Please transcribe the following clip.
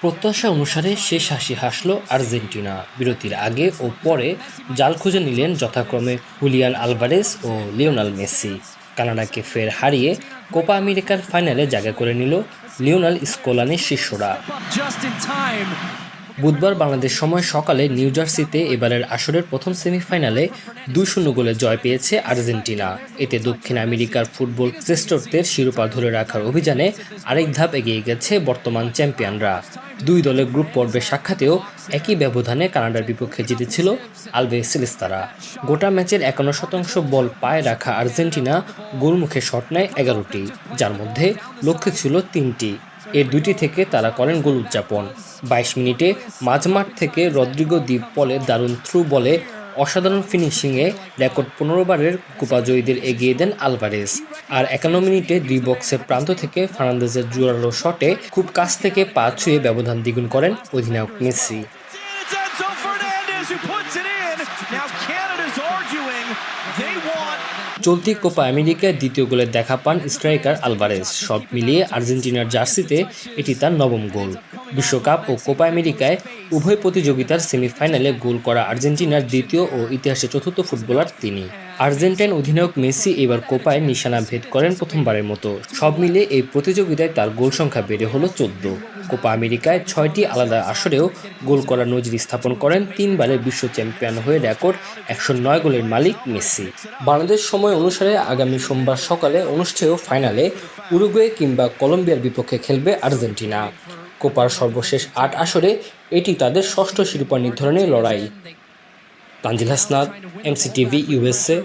প্রত্যাশা অনুসারে শেষ হাসি হাসল আর্জেন্টিনা বিরতির আগে ও পরে জাল খুঁজে নিলেন যথাক্রমে হুলিয়ান আলভারেস ও লিওনাল মেসি কানাডাকে ফের হারিয়ে কোপা আমেরিকার ফাইনালে জায়গা করে নিল লিওনাল স্কোলানের শিষ্যরা. বুধবার বাংলাদেশ সময় সকালে নিউ জার্সিতে এবারের আসরের প্রথম সেমিফাইনালে দুই শূন্য গোলে জয় পেয়েছে আর্জেন্টিনা। এতে দক্ষিণ আমেরিকার ফুটবল শ্রেষ্ঠত্বের শিরোপা ধরে রাখার অভিযানে আরেক ধাপ এগিয়ে গেছে বর্তমান চ্যাম্পিয়নরা। দুই দলের গ্রুপ পর্বের সাক্ষাতেও একই ব্যবধানে কানাডার বিপক্ষে জিতেছিল আলবে সিলিস্তারা গোটা ম্যাচের একান্ন শতাংশ বল পায়ে রাখা আর্জেন্টিনা গোলমুখে শট নেয় এগারোটি, যার মধ্যে লক্ষ্যে ছিল তিনটি। এর দুটি থেকে তারা করেন গোল উদযাপন বাইশ মিনিটে মাঝমাঠ থেকে রদ্রিগো দ্বীপ বলে দারুণ থ্রু বলে অসাধারণ ফিনিশিংয়ে রেকর্ড পনেরো বারের কোপা জয়ীদের এগিয়ে দেন আলভারেজ আর একান্ন মিনিটে দুই বক্সের প্রান্ত থেকে ফার্নান্দেজের জোরালো শটে খুব কাছ থেকে পা ছুঁয়ে ব্যবধান দ্বিগুণ করেন অধিনায়ক Messi. Now Canada's arguing. They want চলতি কোপা আমেরিকায় দ্বিতীয় গোলের দেখা পান স্ট্রাইকার আলভারেজ। সব মিলিয়ে আর্জেন্টিনার জার্সিতে এটি তার নবম গোল। বিশ্বকাপ ও কোপা আমেরিকায় উভয় প্রতিযোগিতার সেমিফাইনালে গোল করা আর্জেন্টিনার দ্বিতীয় ও ইতিহাসে চতুর্থ ফুটবলার তিনি। আর্জেন্টাইন অধিনায়ক মেসি এবার কোপায় নিশানা ভেদ করেন প্রথমবারের মতো। সব মিলিয়ে এই প্রতিযোগিতায় তার গোল সংখ্যা বেড়ে হলো চোদ্দ। কোপা আমেরিকায় ছয়টি আলাদা আসরেও গোল করার নজির স্থাপন করেন তিনবারের বিশ্ব চ্যাম্পিয়ন হয়ে রেকর্ড একশো নয় গোলের মালিক মেসি। বাংলাদেশ সময় অনুসারে আগামী সোমবার সকালে অনুষ্ঠেয় ফাইনালে উরুগুয়ে কিংবা কলম্বিয়ার বিপক্ষে খেলবে আর্জেন্টিনা। কোপার সর্বশেষ আট আসরে এটি তাদের ষষ্ঠ শিরোপা নির্ধারণের লড়াই। Tanzil Hasnat, MCTV USA